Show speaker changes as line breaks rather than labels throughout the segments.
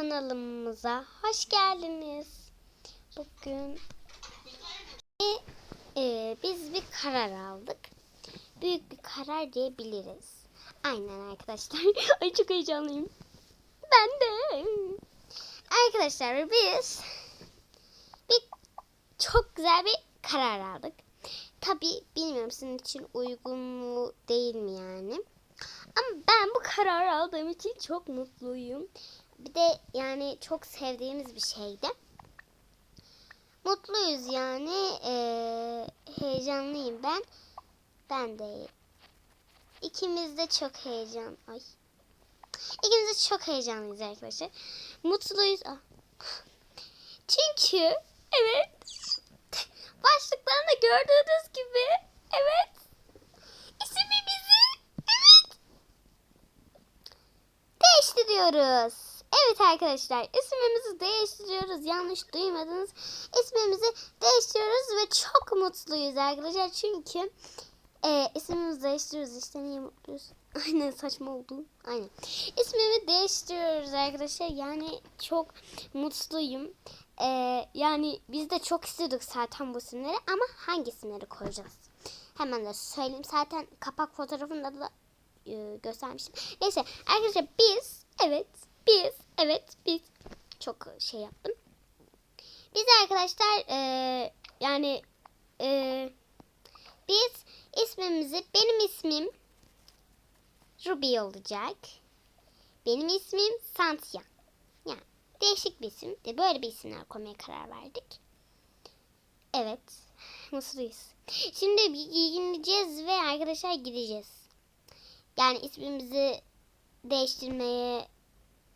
kanalımıza hoş geldiniz. Bugün e, biz bir karar aldık. Büyük bir karar diyebiliriz. Aynen arkadaşlar. Ay çok heyecanlıyım. Ben de. Arkadaşlar biz bir çok güzel bir karar aldık. Tabi bilmiyorum sizin için uygun mu değil mi yani. Ama ben bu kararı aldığım için çok mutluyum. Bir de yani çok sevdiğimiz bir şeydi. Mutluyuz yani. Ee, heyecanlıyım ben. Ben de. İkimiz de çok heyecan. Ay. İkimiz de çok heyecanlıyız arkadaşlar. Mutluyuz. Ah. Çünkü evet. Başlıktan gördüğünüz gibi evet. İsmimizi evet değiştiriyoruz. Evet arkadaşlar ismimizi değiştiriyoruz. Yanlış duymadınız. İsmimizi değiştiriyoruz ve çok mutluyuz arkadaşlar. Çünkü e, ismimizi değiştiriyoruz. İşte niye mutluyuz? Aynen saçma oldu. Aynen. İsmimi değiştiriyoruz arkadaşlar. Yani çok mutluyum. Ee, yani biz de çok istiyorduk zaten bu isimleri ama hangi isimleri koyacağız? Hemen de söyleyeyim. Zaten kapak fotoğrafında da e, göstermiştim. Neyse arkadaşlar biz evet biz evet biz çok şey yaptım. Biz arkadaşlar e, yani e, biz ismimizi benim ismim Ruby olacak. Benim ismim Santya. Yani değişik bir isim de böyle bir isimler koymaya karar verdik. Evet. Mutluyuz. Şimdi giyineceğiz ve arkadaşlar gideceğiz. Yani ismimizi değiştirmeye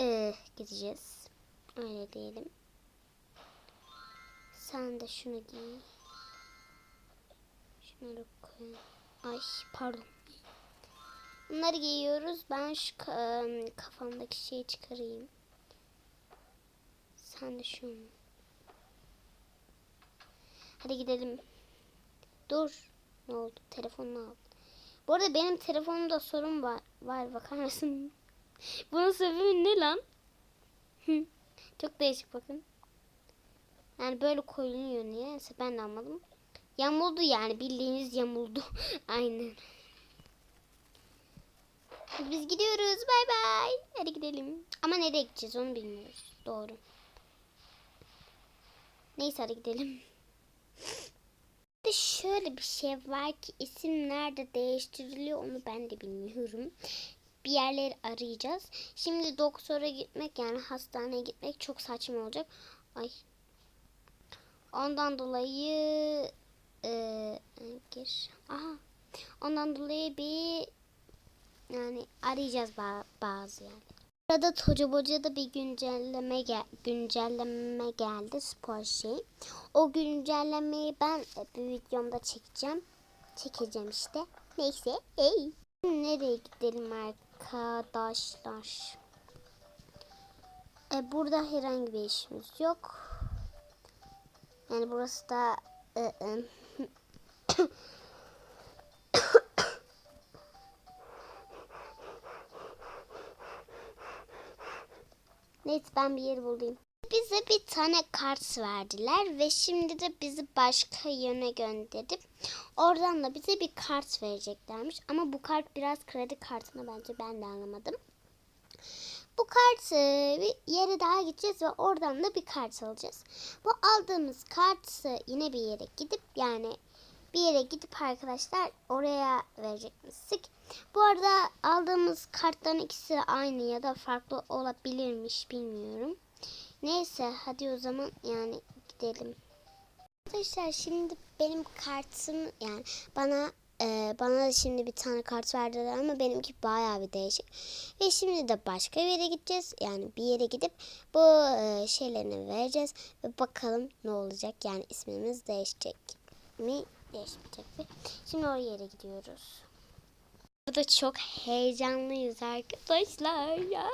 e, gideceğiz. Öyle diyelim. Sen de şunu giy. Şunları koy. Ay pardon. Bunları giyiyoruz. Ben şu ka- kafamdaki şeyi çıkarayım. Sen de şunu. Hadi gidelim. Dur. Ne oldu? Telefonunu al. Bu arada benim telefonumda sorun var. Var bakar mısın? Bunun sebebi ne lan? Çok değişik bakın. Yani böyle koyuluyor niyeyse ben de anlamadım. Yamuldu yani bildiğiniz yamuldu. Aynen. Biz gidiyoruz. Bay bay. Hadi gidelim. Ama nereye gideceğiz onu bilmiyoruz. Doğru. Neyse hadi gidelim. De şöyle bir şey var ki isim nerede değiştiriliyor onu ben de bilmiyorum. Bir yerleri arayacağız. Şimdi doktora gitmek yani hastaneye gitmek çok saçma olacak. Ay. Ondan dolayı e. Aha. Ondan dolayı bir yani arayacağız bazı yani. Burada Toca Boca'da bir güncelleme gel güncelleme geldi spor şey. O güncellemeyi ben bir videomda çekeceğim. Çekeceğim işte. Neyse. Hey. Nereye gidelim arkadaşlar? E, burada herhangi bir işimiz yok. Yani burası da e, e, Neyse ben bir yer bulayım. Bize bir tane kart verdiler ve şimdi de bizi başka yöne gönderip oradan da bize bir kart vereceklermiş. Ama bu kart biraz kredi kartına bence ben de anlamadım. Bu kart bir yere daha gideceğiz ve oradan da bir kart alacağız. Bu aldığımız kartı yine bir yere gidip yani bir yere gidip arkadaşlar oraya verecekmiştik. Bu arada aldığımız kartların ikisi aynı ya da farklı olabilirmiş bilmiyorum. Neyse hadi o zaman yani gidelim. Arkadaşlar şimdi benim kartım yani bana e, bana da şimdi bir tane kart verdiler ama benimki bayağı bir değişik. Ve şimdi de başka bir yere gideceğiz. Yani bir yere gidip bu e, şeylerini vereceğiz ve bakalım ne olacak. Yani ismimiz değişecek mi? Değişmeyecek mi? Şimdi oraya yere gidiyoruz. Burada çok heyecanlıyız arkadaşlar. Ya.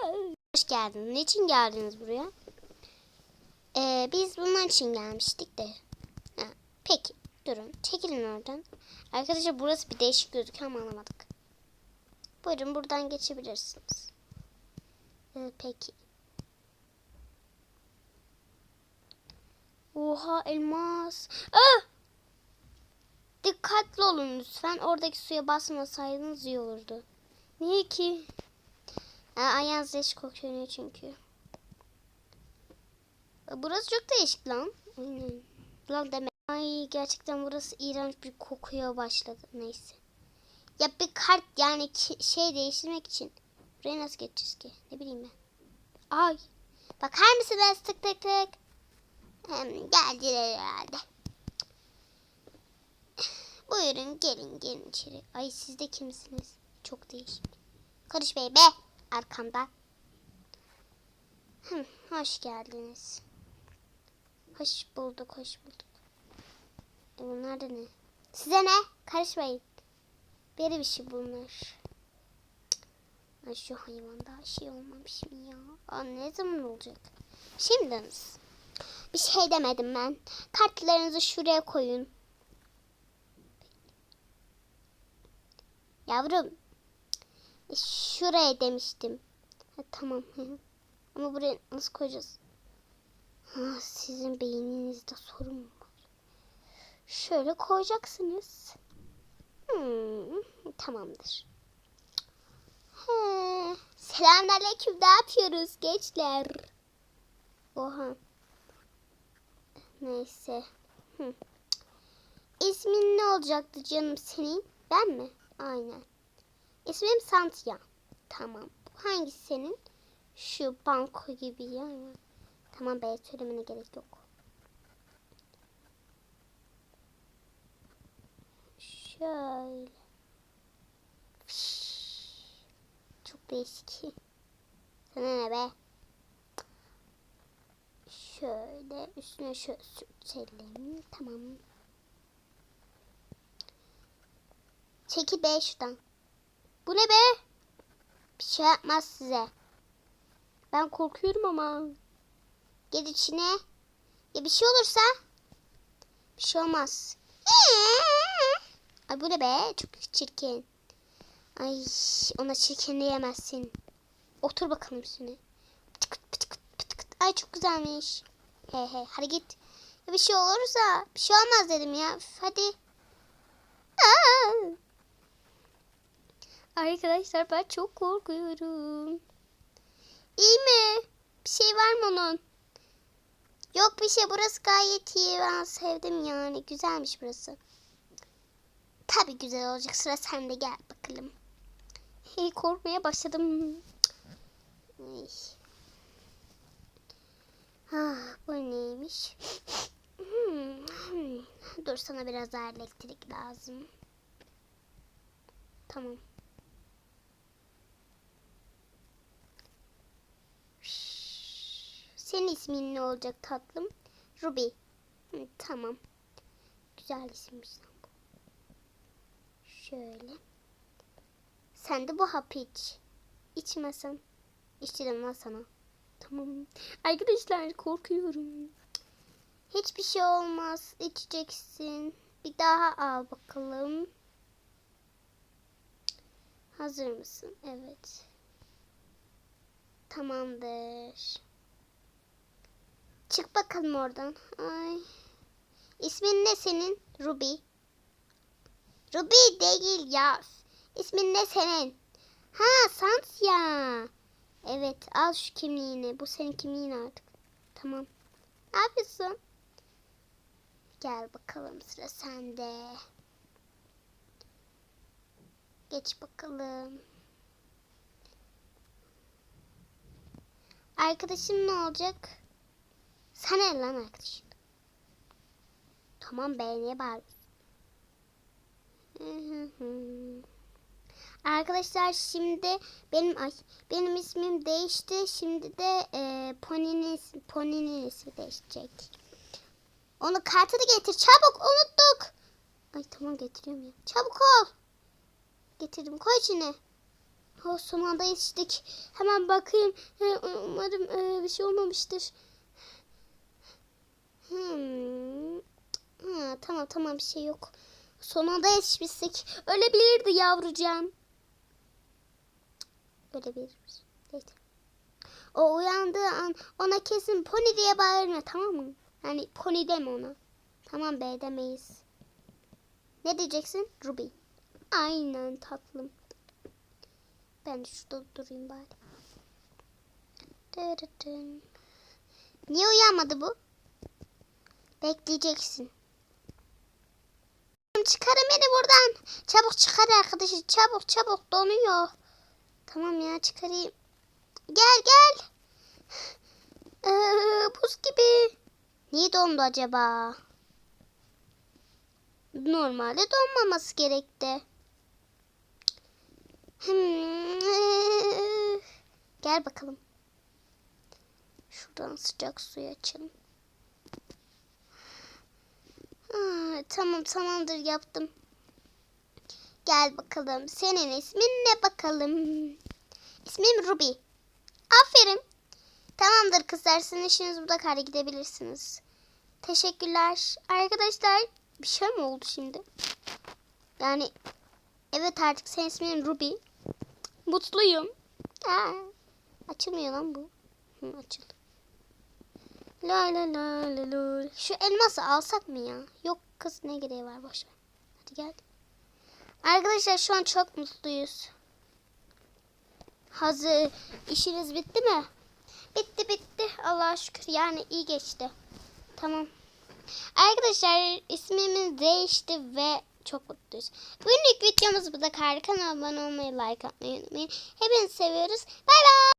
Hoş geldiniz. Niçin geldiniz buraya? Ee, biz bunlar için gelmiştik de. Ha, peki durun çekilin oradan. Arkadaşlar burası bir değişik gözüküyor ama anlamadık. Buyurun buradan geçebilirsiniz. Ee, peki. Oha elmas. Ah! Dikkatli olun lütfen. Oradaki suya basmasaydınız iyi olurdu. Niye ki? Ayağınız leş kokuyor çünkü. Burası çok değişik lan. Lan deme. Ay gerçekten burası iğrenç bir kokuya başladı. Neyse. Ya bir kart yani şey değiştirmek için. Buraya nasıl geçeceğiz ki? Ne bileyim ben. Ay. Bakar mısınız tık tık tık. Hem geldiler herhalde. Buyurun gelin gelin içeri. Ay siz de kimsiniz? Çok değişik. Karış Bey be arkamda. Hı, hoş geldiniz. Hoş bulduk, hoş bulduk. E bunlar da ne? Size ne? Karışmayın. Beri bir şey bunlar. Ay şu hayvan daha şey olmamış mı ya? Aa, ne zaman olacak? Şimdi bir şey demedim ben. Kartlarınızı şuraya koyun. Yavrum. E, şuraya demiştim. Ha, tamam. Ama buraya nasıl koyacağız? Sizin beyninizde sorun var? Şöyle koyacaksınız. Hmm, tamamdır. Selamünaleyküm. Ne yapıyoruz gençler? Oha. Neyse. Hı. İsmin ne olacaktı canım senin? Ben mi? Aynen. İsmim Santya. Tamam. Hangisi senin? Şu banko gibi ya. Tamam be söylemene gerek yok. Şöyle. Çok değişik. Sana ne be? Şöyle üstüne şöyle sürtelim. Tamam. Çekil be şuradan. Bu ne be? Bir şey yapmaz size. Ben korkuyorum ama. Gel içine. Ya bir şey olursa? Bir şey olmaz. Ay bu ne be? Çok çirkin. Ay ona çirkin diyemezsin. Otur bakalım üstüne. Pıtıkıt pıtıkıt pıtıkıt. Ay çok güzelmiş. He he hadi git. Ya bir şey olursa bir şey olmaz dedim ya. Üf, hadi. Aa! Arkadaşlar ben çok korkuyorum. İyi mi? Bir şey var mı onun? Yok bir şey burası gayet iyi. Ben sevdim yani. Güzelmiş burası. Tabi güzel olacak. Sıra sende gel bakalım. Hey, korkmaya başladım. Ah, bu neymiş? Hmm, hmm. Dur sana biraz daha elektrik lazım. Tamam. Senin ismin ne olacak tatlım? Ruby. Hı, tamam. Güzel isimmiş lan bu. Şöyle. Sen de bu hapı iç. İçmesen. İçirim lan sana. Tamam. Arkadaşlar korkuyorum. Hiçbir şey olmaz. İçeceksin. Bir daha al bakalım. Hazır mısın? Evet. Tamamdır. Çık bakalım oradan. Ay. İsmin ne senin? Ruby. Ruby değil ya. İsmin ne senin? Ha Santya. Evet al şu kimliğini. Bu senin kimliğin artık. Tamam. Ne yapıyorsun? Gel bakalım sıra sende. Geç bakalım. Arkadaşım ne olacak? Sana ne lan arkadaşın? Tamam be niye bağırıyorsun? Arkadaşlar şimdi benim ay benim ismim değişti. Şimdi de e, Pony'nin Pony'nin ismi değişecek. Onu kartını getir. Çabuk unuttuk. Ay tamam getiriyorum ya. Çabuk ol. Getirdim. Koy içine. Oh, son anda yetiştik. Hemen bakayım. Umarım e, bir şey olmamıştır. Hmm. Ha, tamam tamam bir şey yok. Son anda yetişmiştik. Ölebilirdi yavrucağım. Ölebilir. Neyse. O uyandığı an ona kesin pony diye bağırma tamam mı? Yani pony deme ona. Tamam B demeyiz. Ne diyeceksin? Ruby. Aynen tatlım. Ben şurada durayım bari. Niye uyanmadı bu? Bekleyeceksin. Çıkarın beni buradan. Çabuk çıkar arkadaşı. Çabuk çabuk donuyor. Tamam ya çıkarayım. Gel gel. Ee, buz gibi. Niye dondu acaba? Normalde donmaması gerekti. Hmm. Gel bakalım. Şuradan sıcak suyu açalım. Aa, tamam tamamdır yaptım. Gel bakalım. Senin ismin ne bakalım? İsmim Ruby. Aferin. Tamamdır kızlar. Sizin işiniz burada kare gidebilirsiniz. Teşekkürler. Arkadaşlar bir şey mi oldu şimdi? Yani evet artık senin ismin Ruby. Mutluyum. Aa, açılmıyor lan bu. Hı, açıldı. La la la la la. Şu elması alsak mı ya? Yok kız ne gereği var boş ver. Hadi gel. Arkadaşlar şu an çok mutluyuz. Hazır. İşiniz bitti mi? Bitti bitti. Allah'a şükür. Yani iyi geçti. Tamam. Arkadaşlar ismimiz değişti ve çok mutluyuz. Bugünlük videomuz bu da. Kanalıma abone olmayı, like atmayı unutmayın. Hepinizi seviyoruz. Bay bay.